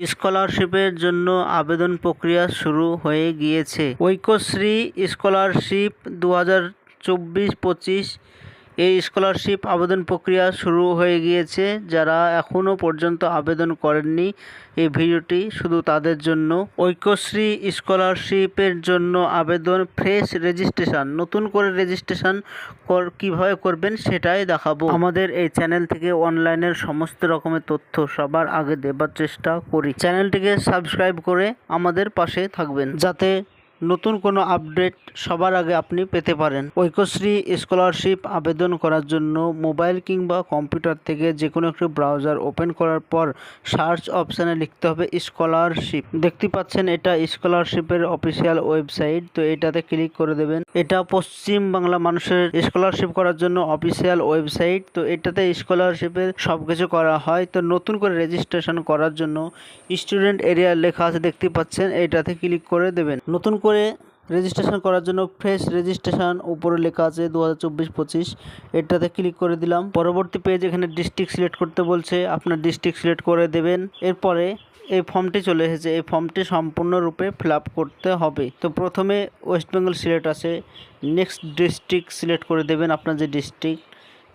স্কলারশিপের জন্য আবেদন প্রক্রিয়া শুরু হয়ে গিয়েছে। ঐক্যশ্রী স্কলারশিপ দু হাজার চব্বিশ পঁচিশ এই স্কলারশিপ আবেদন প্রক্রিয়া শুরু হয়ে গিয়েছে। যারা এখনও পর্যন্ত আবেদন করেননি, এই ভিডিওটি শুধু তাদের জন্য। ঐক্যশ্রী স্কলারশিপের জন্য আবেদন, ফ্রেশ রেজিস্ট্রেশন, নতুন করে রেজিস্ট্রেশন কীভাবে করবেন সেটাই দেখাবো। আমাদের এই চ্যানেল থেকে অনলাইনের সমস্ত রকমের তথ্য সবার আগে দেবার চেষ্টা করি। চ্যানেলটিকে সাবস্ক্রাইব করে আমাদের পাশে থাকবেন। যাতে নতুন কোনো আপডেট সবার আগে আপনি পেতে পারেন। ঐক্যশ্রী স্কলারশিপ আবেদন করার জন্য মোবাইল কিংবা কম্পিউটার থেকে যে কোনো একটি ব্রাউজার ওপেন করার পর সার্চ অপশানে লিখতে হবে স্কলারশিপ। দেখতে পাচ্ছেন এটা স্কলারশিপের অফিসিয়াল ওয়েবসাইট, তো এটাতে ক্লিক করে দেবেন। এটা পশ্চিম বাংলা মানুষের স্কলারশিপ করার জন্য অফিসিয়াল ওয়েবসাইট, তো এটাতে স্কলারশিপের সব কিছু করা হয়। তো নতুন করে রেজিস্ট্রেশন করার জন্য স্টুডেন্ট এরিয়া লেখা আছে, দেখতে পাচ্ছেন, এটাতে ক্লিক করে দেবেন। নতুন করে রেজিস্ট্রেশন করার জন্য ফ্রেশ রেজিস্ট্রেশন উপরে লেখা আছে দু হাজার চব্বিশ পঁচিশ। এটাতে ক্লিক করে দিলাম। পরবর্তী পেজ এখানে ডিস্ট্রিক্ট সিলেক্ট করতে বলছে। আপনার ডিস্ট্রিক্ট সিলেক্ট করে দেবেন। এরপরে এই ফর্মটি চলে এসেছে। এই ফর্মটি সম্পূর্ণরূপে ফিল করতে হবে। তো প্রথমে ওয়েস্ট বেঙ্গল সিলেক্ট আছে। নেক্সট ডিস্ট্রিক্ট সিলেক্ট করে দেবেন আপনার যে ডিস্ট্রিক্ট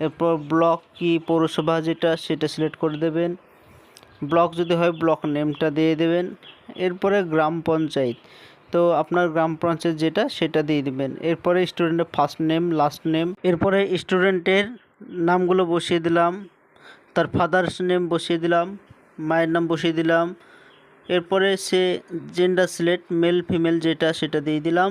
এরপর ব্লক কি পৌরসভা যেটা, সেটা সিলেক্ট করে দেবেন। ব্লক যদি হয় ব্লক নেমটা দিয়ে দেবেন। এরপরে গ্রাম পঞ্চায়েত। তো আপনার গ্রাম পঞ্চায়েত যেটা, সেটা দিয়ে দিবেন। এরপরে স্টুডেন্টের ফার্স্ট নেম লাস্ট নেম এরপরে স্টুডেন্টের নামগুলো বসিয়ে দিলাম, তার ফাদার্স নেম বসিয়ে দিলাম, মায়ের নাম বসিয়ে দিলাম, এরপরে সে জেন্ডার সিলেক্ট মেল ফিমেল যেটা, সেটা দিয়ে দিলাম।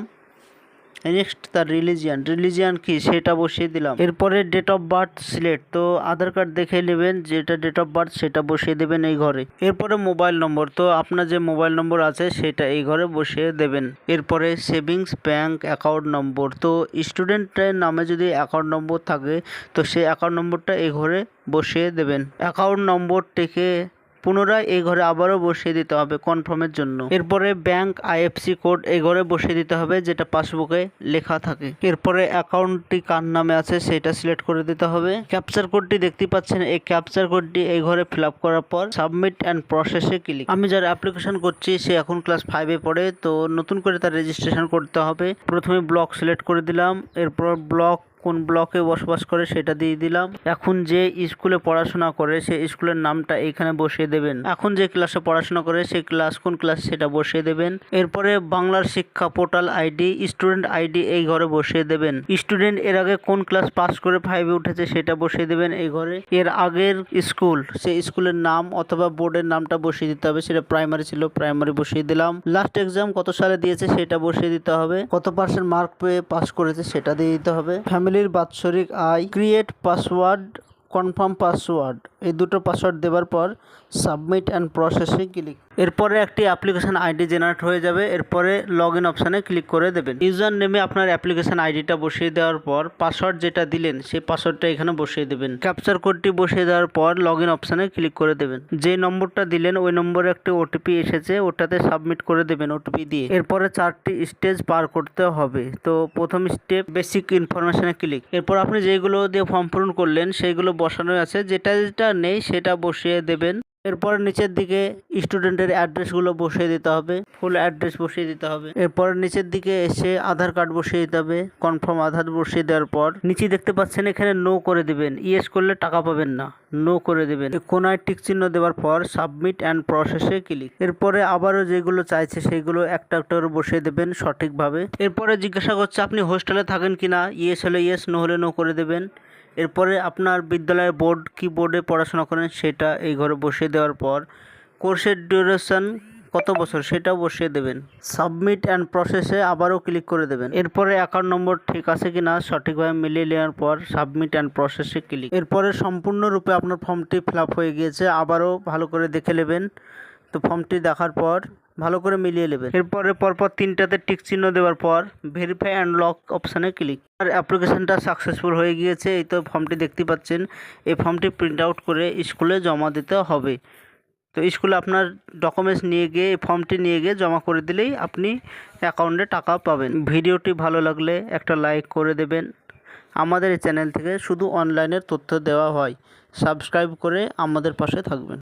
নেক্সট তার রিলিজিয়ান। রিলিজিয়ান কি? সেটা বসিয়ে দিলাম। এরপরে ডেট অফ বার্থ সিলেক্ট। তো আধার কার্ড দেখে নেবেন, যেটা ডেট অফ বার্থ সেটা বসিয়ে দেবেন এই ঘরে। এরপরে মোবাইল নম্বর। তো আপনার যে মোবাইল নম্বর আছে, সেটা এই ঘরে বসিয়ে দেবেন। এরপরে সেভিংস ব্যাংক অ্যাকাউন্ট নম্বর। তো স্টুডেন্টের নামে যদি অ্যাকাউন্ট নম্বর থাকে, তো সেই অ্যাকাউন্ট নম্বরটা এই ঘরে বসিয়ে দেবেন। অ্যাকাউন্ট নম্বরটিকে পুনরায় এই ঘরে আবারও বসিয়ে দিতে হবে কনফার্মের জন্য। এরপরে ব্যাংক আইএফসি কোড এই ঘরে বসিয়ে দিতে হবে, যেটা পাসবুকে লেখা থাকে। এরপরে অ্যাকাউন্টটি কার নামে আছে সেটা সিলেক্ট করে দিতে হবে। ক্যাপচার কোডটি দেখতে পাচ্ছেন, এই ক্যাপচার কোডটি এই ঘরে ফিল করার পর সাবমিট অ্যান্ড প্রসেসে ক্লিক। আমি যার অ্যাপ্লিকেশন করছি, সে এখন ক্লাস ফাইভে পড়ে, তো নতুন করে তার রেজিস্ট্রেশন করতে হবে। প্রথমে ব্লক সিলেক্ট করে দিলাম, এরপর ব্লক কোন ব্লকে বসবাস করে সেটা দিয়ে দিলাম। এখন যে স্কুলে পড়াশোনা করে, সে স্কুলের নামটা এখানে বসিয়ে দেবেন। এখন যে ক্লাসে পড়াশোনা করে, সে ক্লাস কোন ক্লাস সেটা বসিয়ে দেবেন। এরপরে বাংলার শিক্ষা পোর্টাল আইডি, স্টুডেন্ট আইডি এই ঘরে বসিয়ে দেবেন। স্টুডেন্ট এর আগে কোন ক্লাস পাস করে ফাইভে উঠেছে সেটা বসিয়ে দেবেন এই ঘরে। এর আগের স্কুল, সেই স্কুলের নাম অথবা বোর্ডের নামটা বসিয়ে দিতে হবে। সেটা প্রাইমারি ছিল প্রাইমারি বসিয়ে দিলাম। লাস্ট এক্সাম কত সালে দিয়েছে সেটা বসিয়ে দিতে হবে। কত পার্সেন্ট মার্ক পেয়ে পাস করেছে সেটা দিয়ে দিতে হবে। ফ্যামিলির বাৎসরিক আয় ক্রিয়েট পাসওয়ার্ড কনফার্ম পাসওয়ার্ড এই দুটো পাসওয়ার্ড দেওয়ার পর সাবমিট অ্যান্ড প্রসেসে ক্লিক। এরপরে একটি অ্যাপ্লিকেশান আইডি জেনারেট হয়ে যাবে। এরপরে লগ ইন অপশানে ক্লিক করে দেবেন। ইউজার নেমে আপনার অ্যাপ্লিকেশন আইডিটা বসিয়ে দেওয়ার পর পাসওয়ার্ড যেটা দিলেন, সেই পাসওয়ার্ডটা এখানে বসিয়ে দেবেন। ক্যাপচার কোডটি বসিয়ে দেওয়ার পর লগ ইন অপশানে ক্লিক করে দেবেন। যে নম্বরটা দিলেন, ওই নম্বরে একটি ওটিপি এসেছে, ওটাতে সাবমিট করে দেবেন ওটিপি দিয়ে। এরপরে চারটি স্টেজ পার করতে হবে। তো প্রথম স্টেপ, বেসিক ইনফরমেশনে ক্লিক। এরপর আপনি যেগুলো দিয়ে ফর্ম পূরণ করলেন, সেইগুলো বসানো আছে। যেটা যেটা নেই, সেটা বসিয়ে দেবেন। এরপর নিচের দিকে স্টুডেন্টের অ্যাড্রেসগুলো বসিয়ে দিতে হবে ফুল অ্যাড্রেস বসিয়ে দিতে হবে। এরপর নিচের দিকে এসে আধার কার্ড বসিয়ে দিতে হবে কনফার্ম আধার বসিয়ে দেওয়ার পর নিচে দেখতে পাচ্ছেন এখানে নো করে দিবেন। ইয়েস করলে টাকা পাবেন না নো করে দেবেন। কোনায় টিক চিহ্ন দেওয়ার পর সাবমিট অ্যান্ড প্রসেসে ক্লিক এরপরে আবারও যেগুলো চাইছে সেগুলো একটা একটা করে বসিয়ে দেবেন সঠিকভাবে। এরপরে জিজ্ঞাসা করছে, আপনি হোস্টেলে থাকেন কিনা? ইয়েস হলে ইয়েস নো হলে নো করে দেবেন। এরপরে আপনার বিদ্যালয়ের বোর্ড কি বোর্ডে পড়াশোনা করেন, সেটা এই ঘরে বসিয়ে দেওয়ার পর কোর্সের ডিউরেশন কত বছর সেটাও বসিয়ে দেবেন। সাবমিট অ্যান্ড প্রসেসে আবারও ক্লিক করে দেবেন। এরপরে অ্যাকাউন্ট নম্বর ঠিক আছে কি না সঠিকভাবে মিলিয়ে নেওয়ার পর সাবমিট অ্যান্ড প্রসেসে ক্লিক এরপরে সম্পূর্ণরূপে আপনার ফর্মটি ফিল হয়ে গিয়েছে, আবারও ভালো করে দেখে নেবেন। তো ফর্মটি দেখার পর ভালো করে মিলিয়ে নেবেন। এরপরে পরপর তিনটাতে টিক চিহ্ন দেওয়ার পর ভেরিফাই অ্যান্ড লক অপশানে ক্লিক আর অ্যাপ্লিকেশনটা সাকসেসফুল হয়ে গিয়েছে, এই তো ফর্মটি দেখতে পাচ্ছেন। এই ফর্মটি প্রিন্ট আউট করে স্কুলে জমা দিতে হবে। তো স্কুলে আপনার ডকুমেন্টস নিয়ে গিয়ে, এই ফর্মটি নিয়ে গিয়ে জমা করে দিলেই আপনি অ্যাকাউন্টে টাকা পাবেন। ভিডিওটি ভালো লাগলে একটা লাইক করে দেবেন। আমাদের এই চ্যানেল থেকে শুধু অনলাইনের তথ্য দেওয়া হয়। সাবস্ক্রাইব করে আমাদের পাশে থাকবেন।